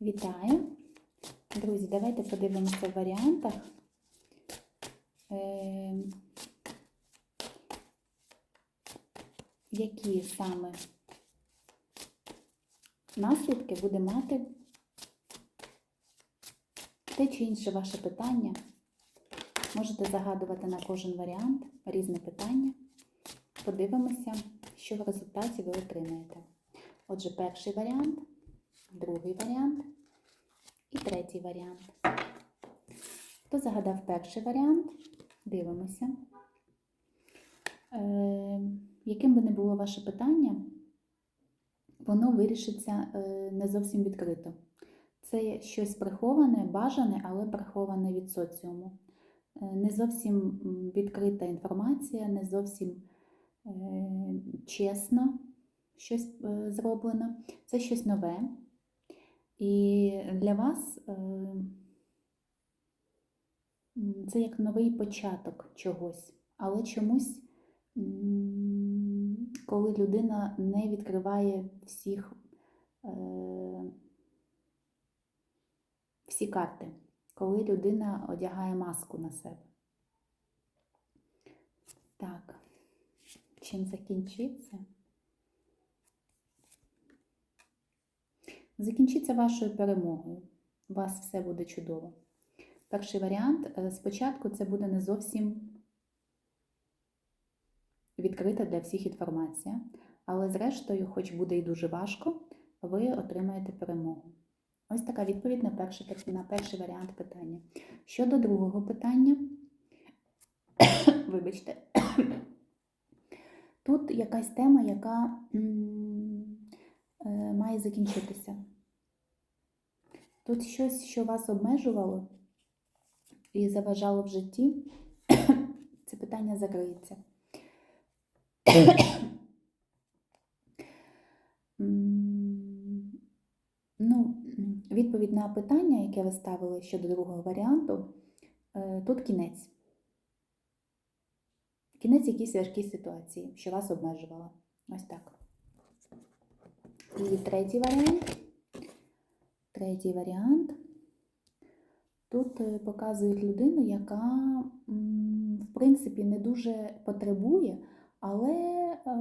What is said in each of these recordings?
Вітаю! Друзі, давайте подивимося в варіантах. Е, які саме наслідки буде мати те чи інше ваше питання. Можете загадувати на кожен варіант різне питання. Подивимося, що в результаті ви отримаєте. Отже, перший варіант, другий варіант і третій варіант. Хто загадав перший варіант? Дивимося. Е, яким би не було ваше питання, воно вирішиться е, не зовсім відкрито. Це щось приховане, бажане, але приховане від соціуму. Е, Не зовсім відкрита інформація, не зовсім е, чесно щось зроблено. Це щось нове. І для вас е, це як новий початок чогось, але чомусь, коли людина не відкриває всіх, е, всі карти, коли людина одягає маску на себе. Так, чим закінчиться? Закінчиться вашою перемогою. У вас все буде чудово. Перший варіант е, спочатку це буде не зовсім відкрита для всіх інформація, але зрештою, хоч буде і дуже важко, ви отримаєте перемогу. Ось така відповідь на перший, на перший варіант питання. Щодо другого питання, вибачте, тут якась тема, яка має закінчитися. Тут щось, що вас обмежувало і заважало в житті, це питання закриється. Ну, відповідь на питання, яке ви ставили щодо другого варіанту, е, тут кінець. Кінець якійсь важкій ситуації, що вас обмежувала. Ось так. І третій варіант. Третій варіант. Тут е, показують людину, яка, в принципі, не дуже потребує, але, е,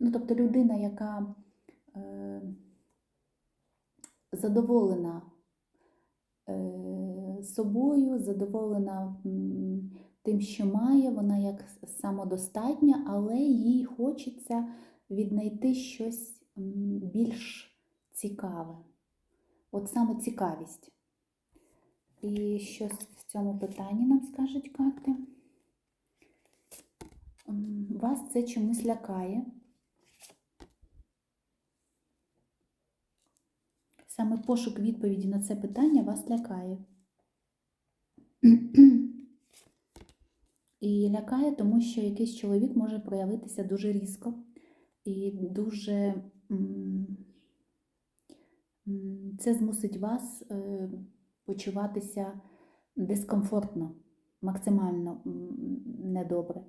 ну, тобто людина, яка е, задоволена е, собою, задоволена тим, що має, вона як самодостатня, але їй хочеться віднайти щось більш цікаве. От саме цікавість. І що в цьому питанні нам скажуть карти? Вас це чомусь лякає. Саме пошук відповіді на це питання вас лякає. І лякає, тому що якийсь чоловік може проявитися дуже різко і дуже це змусить вас е, почуватися дискомфортно, максимально недобре.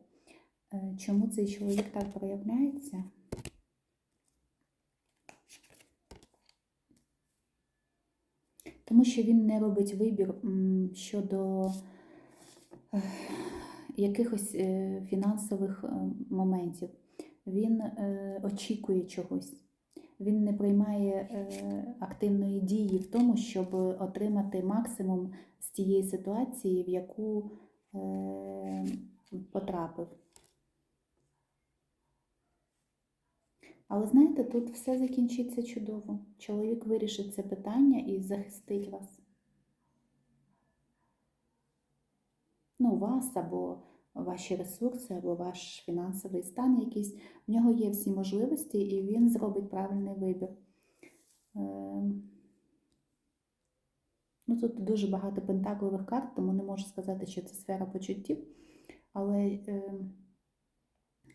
Е, Чому цей чоловік так проявляється? Тому що він не робить вибір щодо е, якихось фінансових моментів. Він очікує чогось. Він не приймає е, активної дії в тому, щоб отримати максимум з тієї ситуації, в яку е, потрапив. Але знаєте, тут все закінчиться чудово. Чоловік вирішить це питання і захистить вас. Ну, вас або ваші ресурси, або ваш фінансовий стан якийсь. В нього є всі можливості, і він зробить правильний вибір. Е, Ну, тут дуже багато пентаклових карт, тому не можу сказати, що це сфера почуттів. Але е,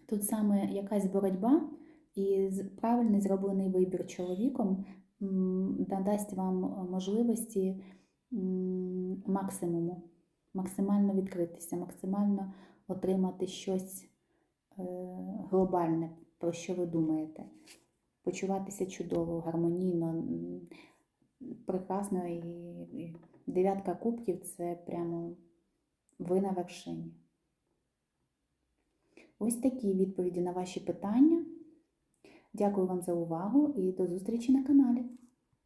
тут саме якась боротьба і правильний зроблений вибір чоловіком надасть вам можливості максимуму, максимально відкритися, максимально отримати щось е, глобальне, про що ви думаєте. Почуватися чудово, гармонійно, прекрасно і, і дев'ятка кубків це прямо ви на вершині. Ось такі відповіді на ваші питання. Дякую вам за увагу і до зустрічі на каналі.